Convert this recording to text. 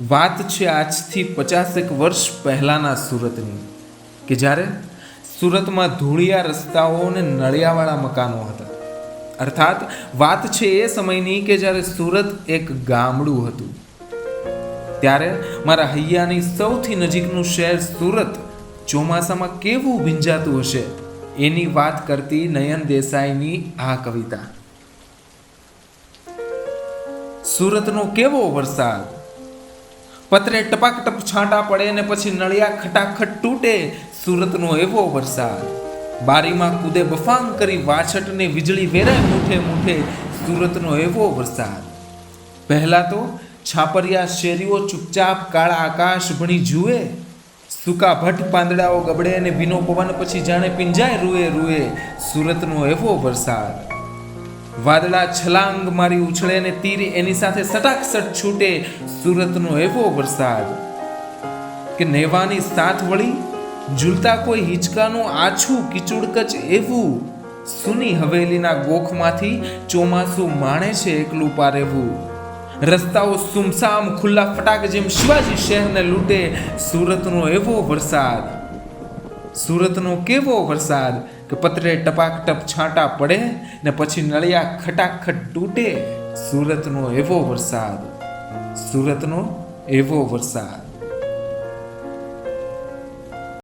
વાત છે આજથી પચાસેક વર્ષ પહેલાંના સુરતની, કે જ્યારે સુરતમાં ધૂળિયા રસ્તાઓ અને નળિયાવાળા મકાનો હતા. અર્થાત, વાત છે એ સમયની કે જ્યારે સુરત એક ગામડું હતું. ત્યારે મારા હૈયાની સૌથી નજીકનું શહેર સુરત ચોમાસામાં કેવું ભીંજાતું હશે, એની વાત કરતી નયન દેસાઈની આ કવિતા. સુરતનો કેવો વરસાદ? પતરે ટપાક ટપ છાંટા પડે ને પછી નળિયા ખટાખટ તૂટે સુરતનો એવો વરસાદ. બારીમાં કૂદે બફાંગ કરી વાછટને વીજળી વેરાય મૂઠે મૂઠે સુરતનો એવો વરસાદ. પહેલા તો છાપરિયા શેરીઓ ચૂપચાપ કાળા આકાશ ભણી જુએ. સૂકા ભટ્ટ પાંદડાઓ ગબડે અને ભીનો પવન પછી જાણે પિંજાય રૂએ રૂએ સુરતનો એવો વરસાદ. વાદળા છલાંગ મારી ઉછળે ને તીર એની સાથે સટાકસટ છૂટે સુરતનો એવો વરસાદ. કે નેવાની સાથ વળી ઝૂલતા કોઈ હિંચકાનું આછું કિચુડકચ એવું સુની હવેલીના ગોખમાંથી ચોમાસું માણે છે એકલું પારેવું. રસ્તાઓ સુમસામ ખુલ્લા ફટાક જેમ શિવાજી શહેરને લૂંટે સુરતનો એવો વરસાદ. સુરતનો કેવો વરસાદ? કે પતરે ટપાક ટપ છાંટા પડે ને પછી નળિયા ખટાખટ તૂટે. સુરતનો એવો વરસાદ, સુરતનો એવો વરસાદ.